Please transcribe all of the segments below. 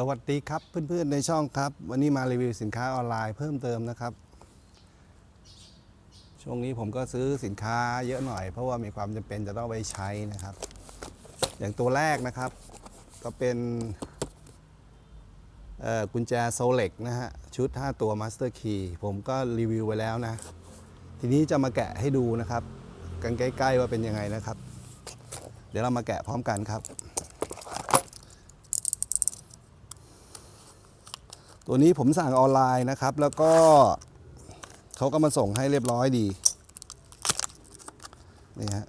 สวัสดีครับเพื่อนๆในช่องครับ วันนี้มารีวิวสินค้าออนไลน์เพิ่มเติมนะครับ ช่วงนี้ผมก็ซื้อสินค้าเยอะหน่อย เพราะว่ามีความจำเป็นจะต้องไปใช้นะครับ อย่างตัวแรกนะครับ ก็เป็นกุญแจโซเล็กนะฮะ ชุด 5 ตัว Master Key ผมก็รีวิวไว้แล้วนะ ทีนี้จะมาแกะให้ดูนะครับ กันใกล้ๆว่าเป็นยังไงนะครับ เดี๋ยวเรามาแกะพร้อมกันครับ ตัวนี้ผมสั่งออนไลน์นะครับ แล้วก็เขาก็มาส่งให้เรียบร้อยดีนี่ฮะ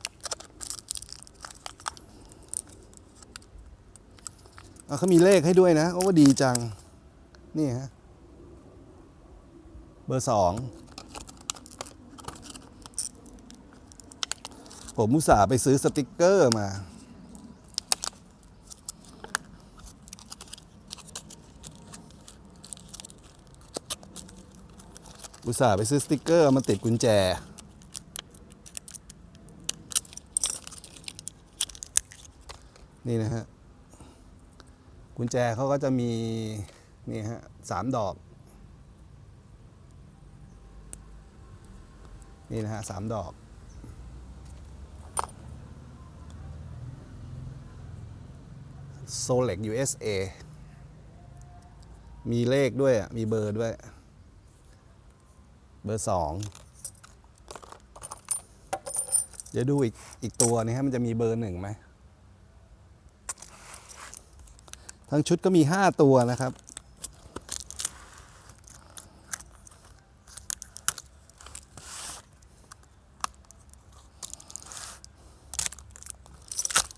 เขามีเลขให้ด้วยนะ โอ้ดีจัง นี่ฮะ เบอร์สอง ผมมุตส่าห์ไปซื้อสติกเกอร์มา อุตส่าห์ไปซื้อสติกเกอร์มาติดกุญแจ นี่นะฮะ กุญแจเขาก็จะมี นี่ฮะสามดอก นี่นะฮะสามดอกโซเล็ก USA มีเลขด้วย มีเบอร์ด้วย เบอร์สองเดี๋ยวดูอีกอีกตัวนี้ฮะมันจะมีเบอร์หนึ่งไหมทั้งชุดก็มีห้าตัวนะครับ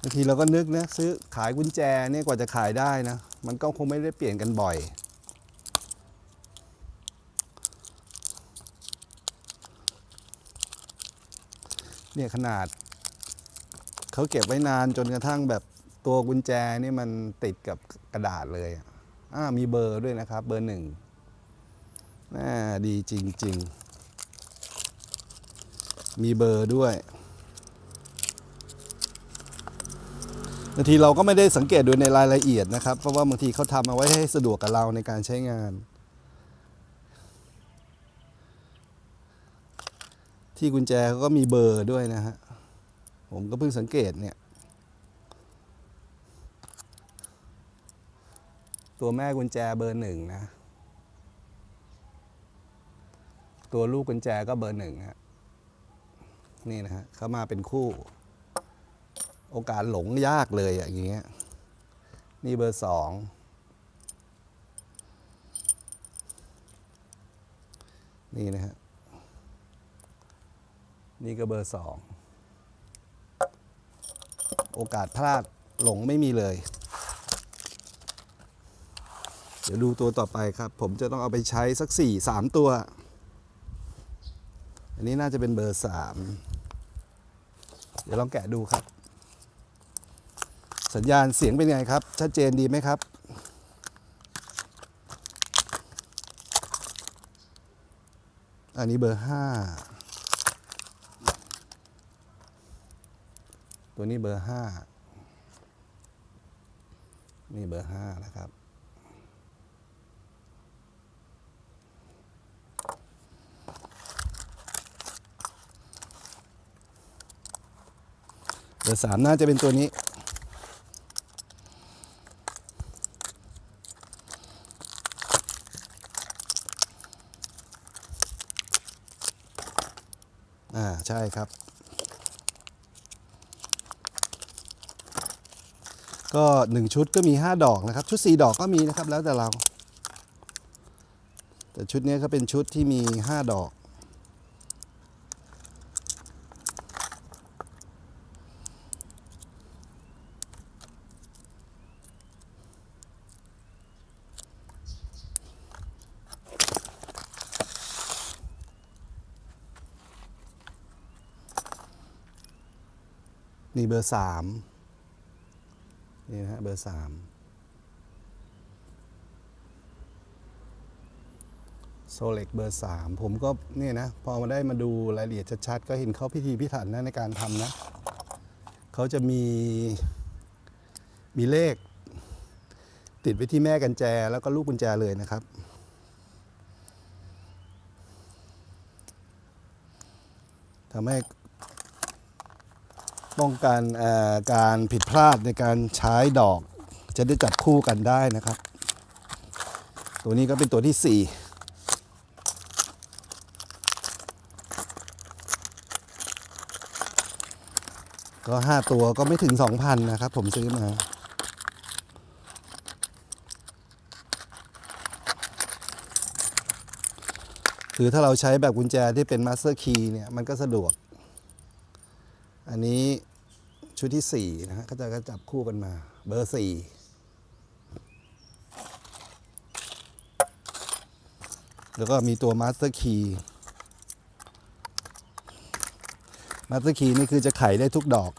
บางทีเราก็นึกนะซื้อขายกุญแจเนี่ยกว่าจะขายได้นะ มันก็คงไม่ได้เปลี่ยนกันบ่อย เนี่ยขนาด เขาเก็บไว้นานจนกระทั่งแบบตัวกุญแจนี่มันติดกับกระดาษเลยอ่ามีเบอร์ด้วยนะครับ เบอร์หนึ่งน่าดีจริง ๆ มีเบอร์ด้วยบางทีเราก็ไม่ได้สังเกตดูในรายละเอียดนะครับ เพราะว่าบางทีเขาทำเอาไว้ให้สะดวกกับเราในการใช้งาน ที่กุญแจเขาก็มีเบอร์ด้วยนะฮะ ผมก็เพิ่งสังเกตเนี่ย ตัวแม่กุญแจเบอร์หนึ่งนะ ตัวลูกกุญแจก็เบอร์หนึ่งฮะ นี่นะฮะเขามาเป็นคู่ โอกาสหลงยากเลยอะอย่างเงี้ย นี่เบอร์สองนี่นะฮะ นี่ก็เบอร์สองโอกาสพลาดหลงไม่มีเลย เดี๋ยวดูตัวต่อไปครับ ผมจะต้องเอาไปใช้สัก 4 3 ตัว อันนี้น่าจะเป็นเบอร์ 3 เดี๋ยวลองแกะดูครับ สัญญาณเสียงเป็นไงครับ ชัดเจนดีไหมครับ อันนี้เบอร์ 5 ตัวนี้เบอร์ห้านี่เบอร์ห้านะครับ เบอร์สามน่าจะเป็นตัวนี้อ่าใช่ครับ ก็หนึ่งชุดก็มี 5 ดอกนะครับ ชุด 4 ดอกก็มีนะครับ แล้วแต่เรา แต่ชุดนี้ก็เป็นชุดที่มี 5 ดอก นี่เบอร์สาม นี่นะฮะเบอร์สามโซเล็กเบอร์สามผมก็เนี่ยนะ พอมาได้มาดูรายละเอียดชัดๆ ก็เห็นเขาพิธีพิถันนะในการทำนะ เขาจะมีมีเลข ติดไว้ที่แม่กันแจแล้วก็ลูกกุญแจเลยนะครับทำให้ ป้องกันการผิดพลาดในการใช้ดอก จะได้จับคู่กันได้นะครับ ตัวนี้ก็เป็นตัวที่ 4ก็5ตัวก็ไม่ถึง2,000นะครับ ผมซื้อมา คือถ้าเราใช้แบบกุญแจที่เป็นมาสเตอร์คีย์เนี่ย มันก็สะดวก อันนี้ ชุดที่ 4 นะฮะก็จะก็จับคู่กันมา เบอร์ 4 แล้วก็มีตัวมาสเตอร์คีย์มาสเตอร์คีย์นี่คือจะไขได้ทุกดอก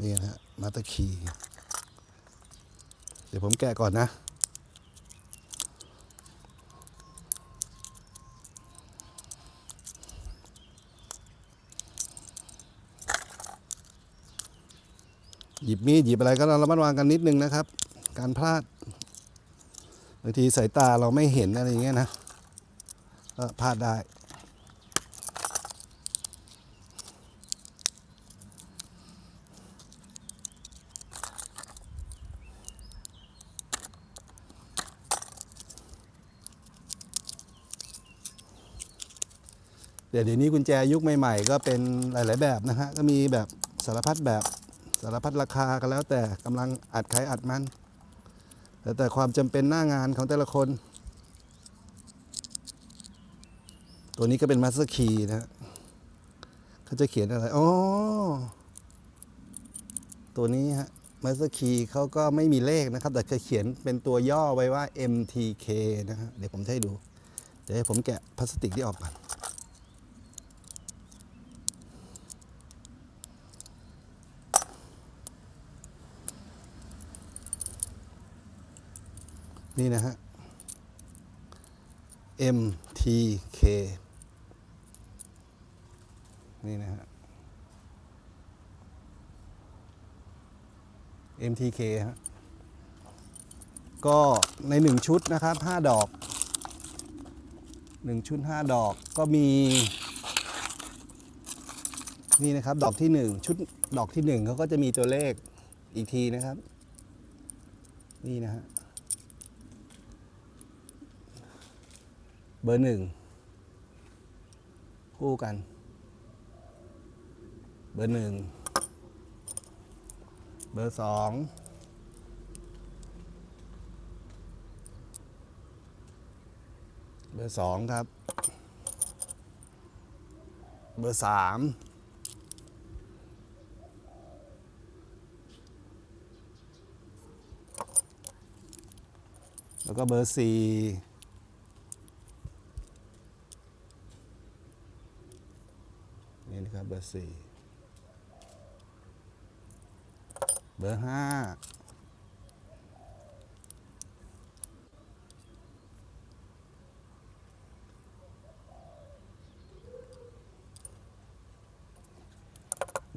นี่นะฮะมาสเตอร์คีย์เดี๋ยวผมแกะก่อนนะ หยิบมีดหยิบอะไรก็ระมัดระวังกันนิดนึงนะครับ การพลาดบางทีสายตาเราไม่เห็นอะไรอย่างเงี้ยนะก็พลาดได้เดี๋ยวเดี๋ยวนี้กุญแจยุคใหม่ ๆ ก็เป็นหลาย ๆ แบบนะฮะก็มีแบบสารพัดแบบ สารพัดราคากันแล้วแต่กำลังอัดใครอัดมันแล้วแต่ความจำเป็นหน้างานของแต่ละคน ตัวนี้ก็เป็นมาสเตอร์คีย์นะฮะเขาจะเขียนอะไรอ๋อตัวนี้ฮะมาสเตอร์คีย์เขาก็ไม่มีเลขนะครับ แต่จะเขียนเป็นตัวย่อไว้ว่า MTK นะฮะเดี๋ยวผมจะให้ดู เดี๋ยวให้ผมแกะพลาสติกที่ออกก่อน นี่นะฮะ MTK นี่นะฮะ MTK ฮะ ก็ในหนึ่งชุดนะครับห้าดอกหนึ่งชุดห้าดอกก็มี นี่นะครับ ดอกที่หนึ่งชุดดอกที่หนึ่งเขาก็จะมีตัวเลขอีกทีนะครับ นี่นะฮะ เบอร์หนึ่งคู่กัน เบอร์หนึ่งเบอร์สองเบอร์สองครับ เบอร์สามแล้วก็เบอร์สี่ นี่นะครับเบอร์สี่เบอร์ห้า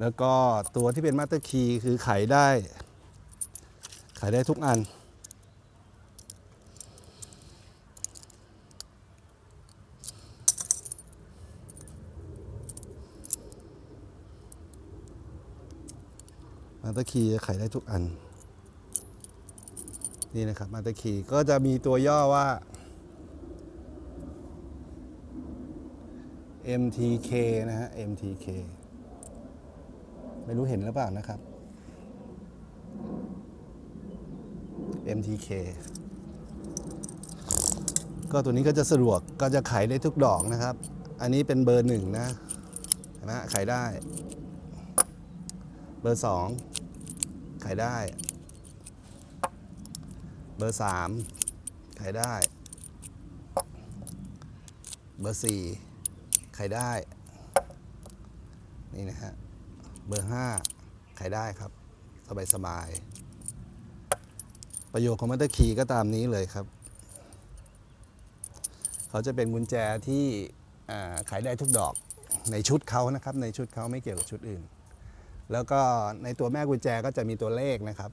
แล้วก็ตัวที่เป็นมาสเตอร์คีย์คือไขได้ ไขได้ทุกอัน มาสเตอร์คีย์จะไขได้ทุกอัน นี่นะครับมาสเตอร์คีย์ก็จะมีตัวย่อว่า MTK นะฮะ MTK ไม่รู้เห็นหรือเปล่านะครับ MTK ก็ตัวนี้ก็จะสะดวกก็จะไขได้ทุกดอกนะครับ อันนี้เป็นเบอร์หนึ่งนะเห็นไหมฮะไขได้ เบอร์สอง ขายได้ เบอร์สามขายได้ เบอร์สี่ขายได้ นี่นะฮะ เบอร์ห้าขายได้ครับ สบายสบายๆประโยชน์ของมัตเตอร์คีย์ก็ตามนี้เลยครับ เขาจะเป็นกุญแจที่ขายได้ทุกดอกในชุดเขานะครับ ในชุดเขาไม่เกี่ยวกับชุดอื่น แล้วก็ในตัวแม่กุญแจก็จะมีตัวเลขนะครับ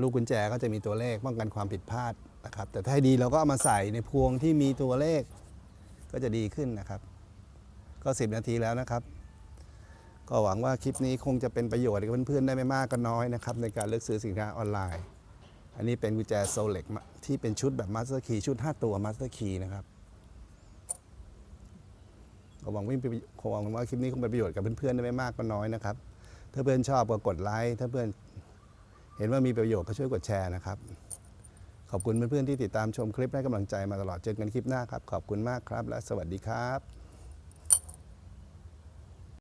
ลูกกุญแจก็จะมีตัวเลขป้องกันความผิดพลาดนะครับ แต่ถ้าให้ดีเราก็เอามาใส่ในพวงที่มีตัวเลขก็จะดีขึ้นนะครับ ก็ 10 นาทีแล้วนะครับ ก็หวังว่าคลิปนี้คงจะเป็นประโยชน์กับเพื่อนๆได้ไม่มากก็น้อยนะครับ ในการเลือกซื้อสินค้าออนไลน์ อันนี้เป็นกุญแจโซเล็กที่เป็นชุดแบบมาสเตอร์คีชุด 5 ตัวมาสเตอร์คีนะครับ ก็หวังว่าคงหวังว่าคลิปนี้คงเป็นประโยชน์กับเพื่อนๆได้ไม่มากก็น้อยนะครับ ถ้าเพื่อนชอบก็กดไลค์ ถ้าเพื่อนเห็นว่ามีประโยชน์ก็ช่วยกดแชร์นะครับ ขอบคุณเพื่อนๆที่ติดตามชมคลิปให้กำลังใจมาตลอด เจอกันคลิปหน้าครับ ขอบคุณมากครับ และสวัสดีครับ